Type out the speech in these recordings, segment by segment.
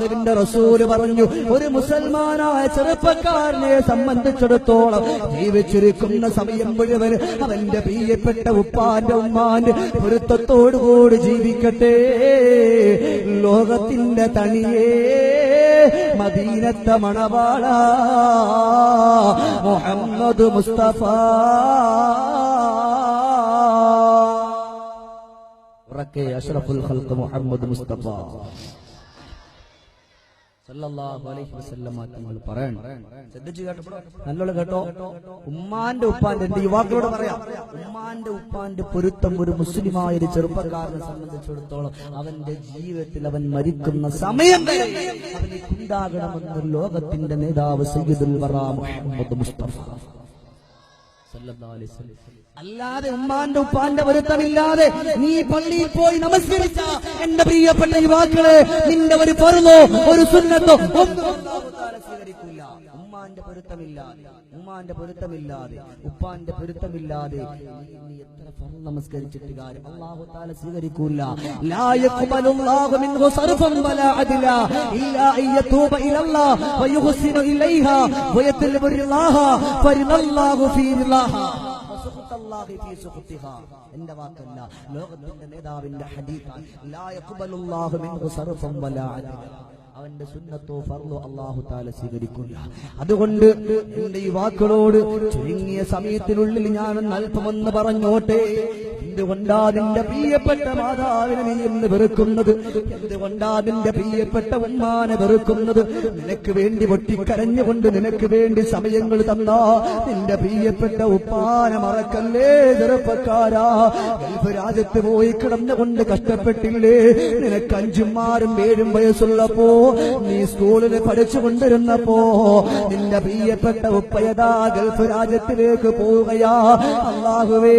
അള്ളാഹുവിന്റെ റസൂൽ പറഞ്ഞു ഒരു മുസൽമാനായ ചെറുപ്പക്കാരനെ സംബന്ധിച്ചിടത്തോളം ജീവിച്ചിരിക്കുന്ന സമയം മുഴുവൻ അവന്റെ പ്രിയപ്പെട്ട ഉപ്പാന്റെ ഉമ്മാന്റെ പൊരുത്തത്തോടുകൂടി ജീവിക്കട്ടെ. ലോകത്തിന്റെ തണിയേ മദീനത്തെ മണവാള മുഹമ്മദ് മുസ്തഫ. ഉറക്കെ അഷ്റഫുൽ മുഹമ്മദ് മുസ്തഫ. സല്ലല്ലാഹു അലൈഹി വസല്ലമ തങ്ങൾ പറയണം. ശ്രദ്ധിച്ചു കേട്ടോ. നല്ലോണം കേട്ടോ. ഉമ്മാന്റെ ഉപ്പാന്റെ എന്റെ യുവാക്കളോട് പറയാം? ഉമ്മാന്റെ ഉപ്പാന്റെ പൊരുത്തം ഒരു മുസ്ലിമായ ഒരു ചെറുപ്പക്കാരനെ സംബന്ധിച്ചിടത്തോളം അവന്റെ ജീവിതത്തിൽ അവൻ മരിക്കുന്ന സമയം അവന് ഉണ്ടാകണമെന്ന് ലോകത്തിന്റെ നേതാവ് സയ്യിദുൽ വറ മുഹമ്മദ് മുസ്തഫ. അല്ലാതെ ഉമ്മാന്റെ ഉപ്പാന്റെ പൊരുത്തമില്ലാതെ നീ പള്ളിയിൽ പോയി നമസ്കരിച്ച എന്റെ പ്രിയപ്പെട്ട യുവാക്കളെ നിന്റെ ഒരു പൊരുന്നോ ഒരു സുന്നത്തോ ഒന്നും അല്ലാഹു തആല സ്വീകരിക്കൂല ഉമ്മാന്റെ പൊരുത്തമില്ലാതെ ഉമ്മാന്റെ പൊരുത്തമില്ലാതെ ഉപ്പാന്റെ പൊരുത്തമില്ലാതെ. എത്ര നമസ്കരിച്ചിട്ട് കാര്യം അല്ലാഹു തആല സ്വീകരിക്കൂല. എന്റെ വാക്കല്ല. ലോകത്തിന്റെ നേതാവിന്റെ ഹദീഫ ലാ യഖ്ബലുല്ലാഹു മിൻഹു വലാ അദ്ല. അവന്റെ സുന്നത്തോ ഫർലോ അള്ളാഹു താല സ്വീകരിക്കില്ല അതുകൊണ്ട് എന്റെ യുവാക്കളോട് ചുരുങ്ങിയ സമയത്തിനുള്ളിൽ ഞാൻ അല്പമെന്ന് പറഞ്ഞോട്ടെ. എന്തുകൊണ്ടാ നിന്റെ പ്രിയപ്പെട്ട മാതാവിനെ നീ എന്ന് വെറുക്കുന്നത്? എന്തുകൊണ്ടാ നിന്റെ പ്രിയപ്പെട്ട ഉമ്മാനെ വെറുക്കുന്നത്? നിനക്ക് വേണ്ടി പൊട്ടിക്കരഞ്ഞുകൊണ്ട് നിനക്ക് വേണ്ടി സമയങ്ങൾ തന്നാ. നിന്റെ പ്രിയപ്പെട്ട ഉപ്പാനെ മറക്കല്ലേ ചെറുപ്പക്കാരാ. ഗൾഫ് രാജ്യത്ത് പോയി കിടന്നുകൊണ്ട് കഷ്ടപ്പെട്ടില്ലേ? നിനക്ക് അഞ്ചുമാരും ഏഴും വയസ്സുള്ളപ്പോ നീ സ്കൂളിൽ പഠിച്ചുകൊണ്ടിരുന്നപ്പോ നിന്റെ പ്രിയപ്പെട്ട ഉപ്പയതാ ഗൾഫ് രാജ്യത്തിലേക്ക് പോവുകയാ? അള്ളാഹുവേ.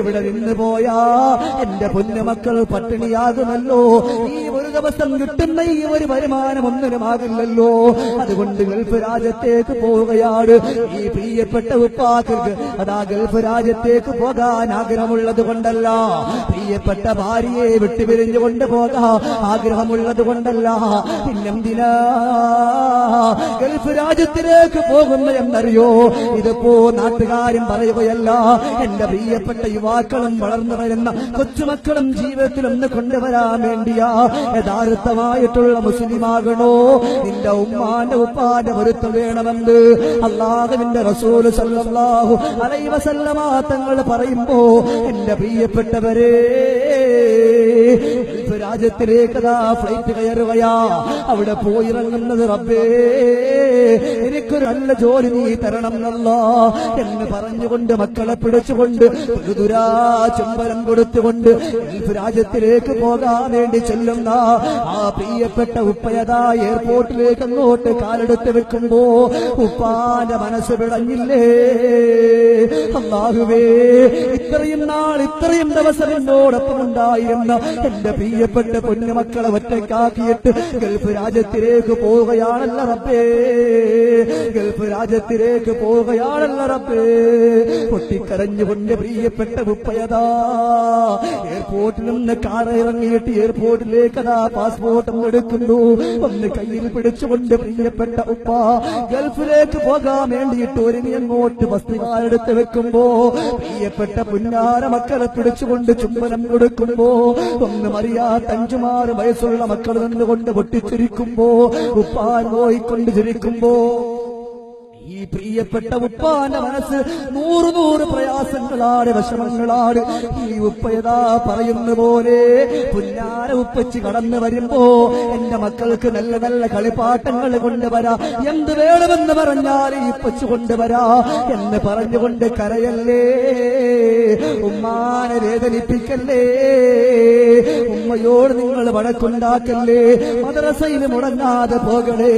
ഇവിടെ നിന്ന് പോയാ എന്റെ പൊന്നുമക്കൾ പട്ടിണിയാകുമല്ലോ. ഈ ഒരു ദിവസം കിട്ടുന്ന ഈ ഒരു വരുമാനം ഒന്നിനുമാകില്ലല്ലോ. അതുകൊണ്ട് ഗൾഫ് രാജ്യത്തേക്ക് പോവുകയാണ്. ഈ പ്രിയപ്പെട്ട ഉപ്പാക്കൾക്ക് അതാ ഗൾഫ് രാജ്യത്തേക്ക് പോകാൻ ആഗ്രഹമുള്ളത് കൊണ്ടല്ല. പ്രിയപ്പെട്ട ഭാര്യയെ വിട്ടുപിരിഞ്ഞുകൊണ്ട് പോകാൻ ആഗ്രഹമുള്ളത് കൊണ്ടല്ല. പിന്നെന്തിനാ? ഗൾഫ് രാജ്യത്തിലേക്ക് പോകുന്ന എന്നറിയോ ഇതിപ്പോ നാട്ടുകാരും പറയുകയല്ല എന്റെ പ്രിയപ്പെട്ട യുവാക്കളും വളർന്നു വരുന്ന കൊച്ചുമക്കളും ജീവിതത്തിൽ ഒന്ന് കൊണ്ടുവരാൻ വേണ്ടിയാ. യഥാർത്ഥമായിട്ടുള്ള മുസ്ലിമാകണോ? നിന്റെ ഉമ്മാന്റെ ഉപ്പാന്റെ പൊരുത്തം വേണമെന്ന് അള്ളാഹുവിന്റെ റസൂൽ സല്ലാഹു അലൈഹി വസല്ലമ തങ്ങൾ പറയുമ്പോ എന്റെ പ്രിയപ്പെട്ടവരെ രാജ്യത്തിലേക്ക് ഫ്ലൈറ്റ് കയറുകയാ. അവിടെ പോയിറങ്ങുന്നത് റബ്ബേ എനിക്കൊരു നല്ല ജോലി നീ തരണം എന്നല്ല എന്ന് പറഞ്ഞുകൊണ്ട് മക്കളെ പിടിച്ചുകൊണ്ട് ദുരാ ചുംബനം കൊടുത്തുകൊണ്ട് രാജ്യത്തിലേക്ക് പോകാൻ വേണ്ടി ചെല്ലുന്ന ആ പ്രിയപ്പെട്ട ഉപ്പയതാ എയർപോർട്ടിലേക്ക് അങ്ങോട്ട് കാലെടുത്ത് വെക്കുമ്പോ ഉപ്പാന്റെ മനസ്സ് പിടഞ്ഞില്ലേ അള്ളാഹുവേ ഇത്രയും നാൾ ഇത്രയും ദിവസം എന്നോടൊപ്പം ഉണ്ടായിരുന്ന എന്റെ പ്രിയപ്പെട്ട പൊന്നുമക്കളെ ഒറ്റയ്ക്കാക്കിയിട്ട് ഗൾഫ് രാജ്യത്തിലേക്ക് പോവുകയാണല്ല റബ്ബേ. ഗൾഫ് രാജ്യത്തിലേക്ക് പോവുകയാണല്ല റബ്ബേ. പൊട്ടിക്കരഞ്ഞുകൊണ്ട് പ്രിയപ്പെട്ട ഉപ്പയതാ. എയർപോർട്ടിൽ നിന്ന് കാറിറങ്ങിയിട്ട് എയർപോർട്ടിലേക്ക് അതാ പാസ്പോർട്ട് എടുക്കുന്നു. ഒന്ന് കയ്യിൽ പിടിച്ചുകൊണ്ട് പ്രിയപ്പെട്ട ഉപ്പ ഗൾഫിലേക്ക് പോകാൻ വേണ്ടിയിട്ട് ഒരുങ്ങി അങ്ങോട്ട് വസ്തുവാരെടുത്ത് വെക്കുമ്പോ പ്രിയപ്പെട്ട പുന്നാര മക്കളെ പിടിച്ചുകൊണ്ട് ചുംബനം കൊടുക്കുമ്പോ ഒന്നും അറിയാത്ത അഞ്ചുമാറ് വയസ്സുള്ള മക്കൾ നിന്നുകൊണ്ട് പൊട്ടിച്ചിരിക്കുമ്പോ ഉപ്പാൻ പോയിക്കൊണ്ട് ചിരിക്കുമ്പോ ഈ പ്രിയപ്പെട്ട ഉപ്പാന്റെ മനസ്സ് നൂറ് നൂറ് പ്രയാസങ്ങളാണ് വിഷമങ്ങളാണ്. ഈ ഉപ്പയതാ പറയുന്ന പോലെ പുല്ലാര ഉപ്പച്ച് കടന്നു വരുമ്പോ എന്റെ മക്കൾക്ക് നല്ല നല്ല കളിപ്പാട്ടങ്ങൾ കൊണ്ടുവരാ. എന്ത് വേണമെന്ന് പറഞ്ഞാൽ ഈ ഉപ്പച്ച് കൊണ്ടുവരാ എന്ന് പറഞ്ഞുകൊണ്ട് കരയല്ലേ? ഉമ്മാനെ വേദനിപ്പിക്കല്ലേ? ഉമ്മയോട് നിങ്ങൾ വഴക്കുണ്ടാക്കല്ലേ? മദ്രസയിൽ മുടങ്ങാതെ പോകണേ.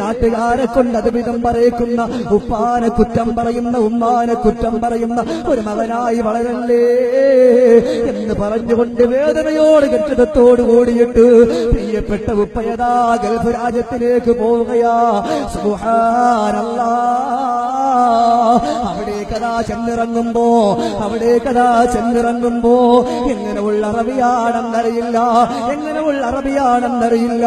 നാട്ടുകാരെ കൊണ്ട് വിധം പറയിക്കുന്ന ഉപ്പാനെ കുറ്റം പറയുന്ന ഉമ്മാനെ കുറ്റം പറയുന്ന ഒരു മകനായി വളരല്ലേ എന്ന് പറഞ്ഞുകൊണ്ട് വേദനയോട് കെട്ടിടത്തോട് കൂടിയിട്ട് പ്രിയപ്പെട്ട ഉപ്പയതാ ഗൾഫ് രാജ്യത്തിലേക്ക് പോവുകയാ. അവിടെ കഥാ ചെന്നിറങ്ങുമ്പോ അവിടെ കഥാ ചെന്നിറങ്ങുമ്പോ എങ്ങനെ ഉള്ള റവിയാടം അറിയില്ല എങ്ങനെയുള്ള അറബിയാണെന്നറിയില്ല.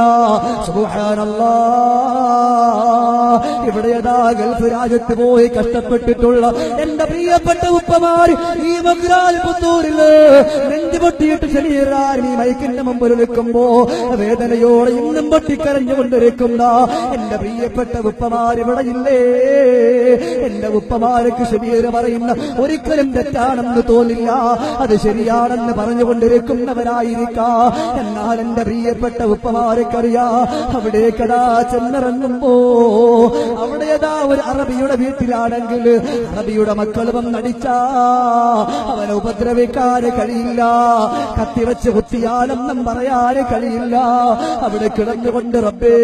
ഇവിടെ ഗൾഫ് രാജ്യത്ത് പോയി കഷ്ടപ്പെട്ടിട്ടുള്ള എന്റെ പ്രിയപ്പെട്ട ഉപ്പമാര് ഈ മഗ്രാൽ പുത്തൂരിൽ നെഞ്ചു പൊട്ടിയിട്ട് ശരീരം ഈ മൈക്കിന്റെ മുമ്പിൽ നിൽക്കുമ്പോ വേദനയോടെ ഇന്നും പൊട്ടിക്കരഞ്ഞുകൊണ്ടിരിക്കുന്ന എന്റെ പ്രിയപ്പെട്ട ഉപ്പമാരിവിടെ ഇല്ലേ? എന്റെ ഉപ്പമാർക്ക് ശരീര പറയുന്ന ഒരിക്കലും തെറ്റാണെന്ന് തോന്നില്ല. അത് ശരിയാണെന്ന് പറഞ്ഞുകൊണ്ടിരിക്കുന്നവരായിരിക്കാം. എന്നാൽ എന്റെ പ്രിയപ്പെട്ട ഉപ്പമാരക്കറിയാ? കടാ ചെന്നിറങ്ങുമ്പോ അവിടെ ഏതാ ഒരു അറബിയുടെ വീട്ടിലാണെങ്കിൽ അറബിയുടെ മക്കളും നടിച്ചാ അവനെ ഉപദ്രവിക്കാന് കഴിയില്ല. കത്തിവെച്ച് കുത്തിയാലെന്നും പറയാന് കഴിയില്ല. അവിടെ കിടന്നുകൊണ്ട് റബ്ബേ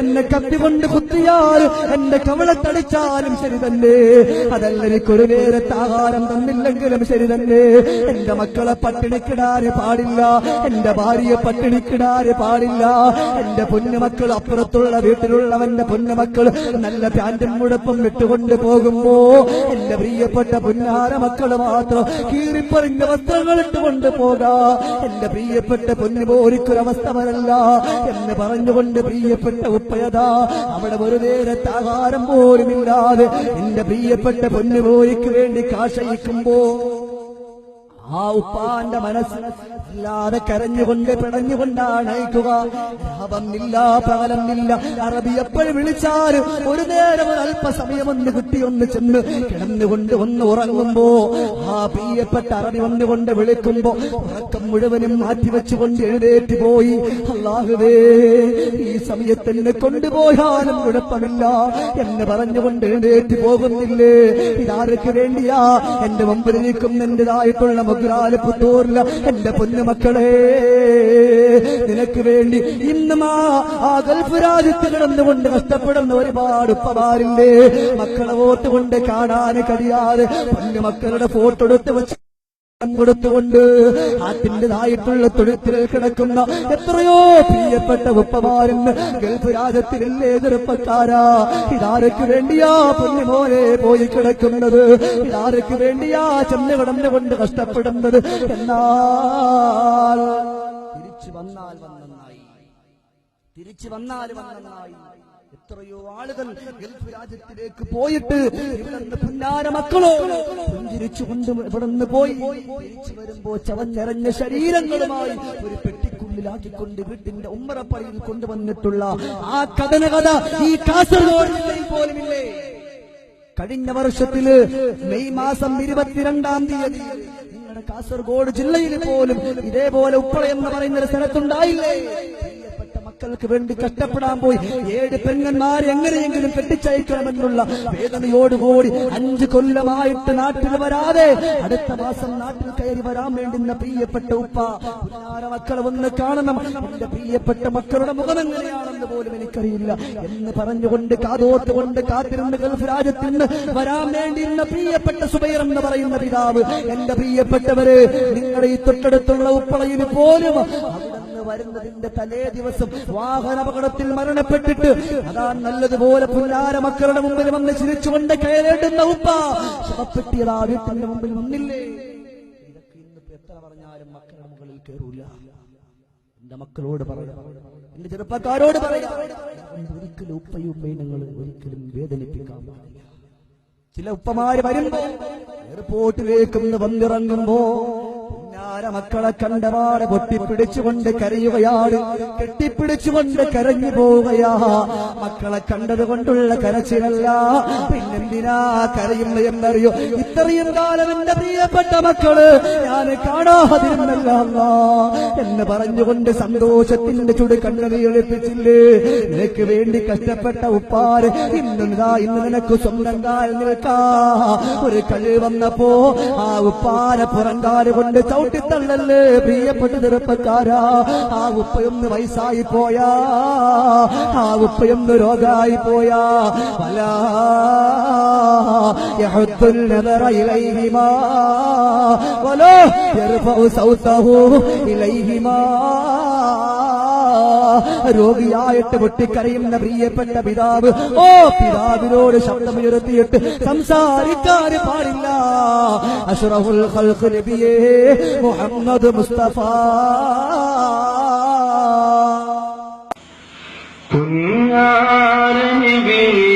എന്നെ കത്തികൊണ്ട് കുത്തിയാൽ എന്റെ കവളത്തടിച്ചാലും ശരി തന്നെ അതല്ല നേരത്തെ ആഹാരം തന്നില്ലെങ്കിലും ശരി തന്നെ എന്റെ മക്കളെ പട്ടിണിക്കിടാന് പാടില്ല. എന്റെ ഭാര്യയെ പട്ടിണിക്കിടാന് പാടില്ല. എന്റെ പൊന്നുമക്കൾ അപ്പുറത്തുള്ള വീട്ടിലുള്ളവന്റെ പൊന്നുമക്കൾ നല്ല പാന്റും മുഴപ്പും വിട്ടുകൊണ്ട് പോകുമ്പോ എന്റെ പ്രിയപ്പെട്ട പൊന്നാര മക്കൾ മാത്രം കീറിപ്പറിഞ്ഞ വസ്ത്രങ്ങൾ ഇട്ടുകൊണ്ട് പോകാ. എന്റെ പ്രിയപ്പെട്ട പൊന്നു പോരിക്കൊരവസ്ഥ വരല്ല എന്ന് പറഞ്ഞുകൊണ്ട് പ്രിയപ്പെട്ട ഉപ്പയതാ. അവിടെ ഒരു നേരത്തെ ആഹാരം പോലുമില്ലാതെ എന്റെ പ്രിയപ്പെട്ട പൊന്നു പോരിക്ക് വേണ്ടി കാശയിക്കുമ്പോ ആ ഉപ്പാന്റെ മനസ്സ് അല്ലാതെ കരഞ്ഞുകൊണ്ട് പിടഞ്ഞുകൊണ്ടാണ് അയക്കുക. ലാഭമില്ല പകലമില്ല അറബി എപ്പോഴും വിളിച്ചാലും ഒരു നേരം ഒരു അല്പസമയം ഒന്ന് കിട്ടി ഒന്ന് ചെന്ന് കിടന്നുകൊണ്ട് ഒന്ന് ഉറങ്ങുമ്പോ ആ പ്രിയപ്പെട്ട അറബി വന്നുകൊണ്ട് വിളിക്കുമ്പോ ഉറക്കം മുഴുവനും മാറ്റിവെച്ചുകൊണ്ട് എഴുന്നേറ്റ് പോയി. അല്ലാഹുവേ ഈ സമയത്ത് എന്നെ കൊണ്ടുപോയാലും കുഴപ്പമില്ല. എന്ന് പറഞ്ഞുകൊണ്ട് എഴുന്നേറ്റ് പോകുന്നില്ലേ? ഇതാർക്ക് വേണ്ടിയാ? എന്റെ മുമ്പിൽ നിൽക്കുന്ന എന്റേതായിട്ടുള്ള മുഗ്രാൽ പുത്തൂരില എന്റെ പൊന്നുമക്കളെ നിനക്ക് വേണ്ടി ഇന്നും ആ ഗൾഫ് രാജ്യത്ത് കിടന്നുകൊണ്ട് കഷ്ടപ്പെടുന്ന ഒരുപാട് ഉപ്പമാരില്ലേ? മക്കളെ വോട്ട് കാണാൻ കഴിയാതെ പൊന്നുമക്കളുടെ ഫോട്ടോ എടുത്ത് വെച്ച് കൊടുത്തുകൊണ്ട് അതിന്റെതായിട്ടുള്ള തൊഴുത്തിൽ കിടക്കുന്ന എത്രയോ പ്രിയപ്പെട്ട ഉപ്പമാരൻ ഗൾഫ് രാജ്യത്തിലെ ചെറുപ്പക്കാരാ. ഇതാരയ്ക്ക് വേണ്ടിയാ പൊന്നുപോലെ പോയി കിടക്കുന്നത്? ഇതാരയ്ക്ക് വേണ്ടിയാ ചെന്ന് കിടന്നുകൊണ്ട് കഷ്ടപ്പെടുന്നത്? എന്നാൽ തിരിച്ചു വന്നാൽ വന്നായി തിരിച്ചു വന്നാൽ വന്നായി എത്രയോ ആളുകൾ ഗൾഫ് രാജ്യത്തിലേക്ക് പോയിട്ട് ഇവിടുന്ന് മക്കളോ ഇവിടുന്ന് പോയി. വരുമ്പോ ചവഞ്ഞറഞ്ഞ ശരീരങ്ങളുമായി ഒരു പെട്ടിക്കുള്ളിലാക്കിക്കൊണ്ട് വീട്ടിന്റെ ഉമ്മറപ്പറയിൽ കൊണ്ടുവന്നിട്ടുള്ള ആ കഥന കഥ ഈ കാസർഗോഡ് പോലുമില്ലേ? കഴിഞ്ഞ വർഷത്തിൽ മെയ് മാസം ഇരുപത്തിരണ്ടാം തീയതി നിങ്ങളുടെ കാസർഗോഡ് ജില്ലയിൽ പോലും ഇതേപോലെ ഉപ്പള എന്ന് പറയുന്ന ഒരു സ്ഥലത്തുണ്ടായില്ലേ? മക്കൾക്ക് വേണ്ടി കഷ്ടപ്പെടാൻ പോയി. ഏഴ് പെങ്ങന്മാർ എങ്ങനെയെങ്കിലും കെട്ടിച്ചയക്കണമെന്നുള്ള വേദനയോടുകൂടി അഞ്ചു കൊല്ലമായിട്ട് നാട്ടിൽ വരാതെ അടുത്ത മാസം നാട്ടിൽ കയറി വരാൻ വേണ്ടി പ്രിയപ്പെട്ട ഉപ്പ മക്കളെ ഒന്ന് കാണണം. എന്റെ പ്രിയപ്പെട്ട മക്കളുടെ മുഖം എങ്ങനെയാണെന്ന് പോലും എനിക്കറിയില്ല. എന്ന് പറഞ്ഞുകൊണ്ട് കാതോത്തുകൊണ്ട് കാത്തിരുന്ന് ഗൾഫ് രാജ്യത്തിൽ നിന്ന് വരാൻ വേണ്ടിയിരുന്ന പ്രിയപ്പെട്ട സുബൈർ എന്ന് പറയുന്ന പിതാവ് എന്റെ പ്രിയപ്പെട്ടവര് നിങ്ങളുടെ ഈ തൊട്ടടുത്തുള്ള ഉപ്പളയിൽ പോലും വരുന്നതിന്റെ തലേ ദിവസം വാഹന അപകടത്തിൽ മരണപ്പെട്ടിട്ട് അതാ നല്ലതുപോലെ പുല്ലാര മക്കളുടെ മുമ്പിൽ വന്ന് ചിരിച്ചുകൊണ്ട് കയറേണ്ടുന്ന ഉപ്പ ശവപ്പെട്ടിയതാ വീട്ടിന്റെ മുമ്പിൽ വന്നില്ലേ? ഇതൊക്കെ ഇന്നിപ്പോ എത്ര പറഞ്ഞാലും മക്കളുടെ മുകളിൽ കയറൂല എന്റെ മക്കളോട് പറയാം എന്റെ ചെറുപ്പക്കാരോട് പറയാം ഒരിക്കലും ഉപ്പയും ഉമ്മയും നിങ്ങൾ ഒരിക്കലും വേദനിപ്പിക്കാൻ പാടില്ല. ചില ഉപ്പമാര് വരുമ്പോ എയർപോർട്ടിലേക്ക് വന്നിറങ്ങുമ്പോ മക്കളെ കണ്ടപാട് പൊട്ടിപ്പിടിച്ചുകൊണ്ട് കരയുകയാണ്. കെട്ടിപ്പിടിച്ചുകൊണ്ട് കരഞ്ഞു പോവുകയാ. മക്കളെ കണ്ടത് കൊണ്ടുള്ള കരച്ചിലല്ല. പിന്നെന്തിനാ കരയുന്ന എന്നറിയോ? ഇത്രയും കാലം എന്റെ പ്രിയപ്പെട്ട മക്കൾ ഞാൻ കാണാതിരുന്നല്ല എന്ന് പറഞ്ഞുകൊണ്ട് സന്തോഷത്തിന്റെ ചുട് കണ്ണുനീളിപ്പിച്ചില്ലേ നിനക്ക് വേണ്ടി കഷ്ടപ്പെട്ട ഉപ്പാര് ഇന്നിതാ ഇന്ന് നിനക്ക് സ്വന്തം കാൽ നിൽക്കാ. ഒരു കളി വന്നപ്പോ ആ ഉപ്പാര പുറങ്കാൽ കൊണ്ട് ചവിട്ടിത്തള്ളല്ലേ പ്രിയപ്പെട്ട ചെറുപ്പക്കാരാ ആ ഉപ്പയൊന്ന് വയസ്സായി പോയാ ആ ഉപ്പയൊന്ന് രോഗായി പോയാ. പല ഇലൈഹിമാ വലോ ഇലൈഹിമാ. രോഗിയായിട്ട് പൊട്ടിക്കരയുന്ന പ്രിയപ്പെട്ട പിതാവ്. ഓ പിതാവിനോട് ശബ്ദമുയർത്തിയിട്ട് സംസാരിക്കാൻ പാടില്ല. അഷറഫുൽ ഖൽഖ് നബിയേ മുഹമ്മദ് മുസ്തഫ. കുഞ്ഞാരനിബിയ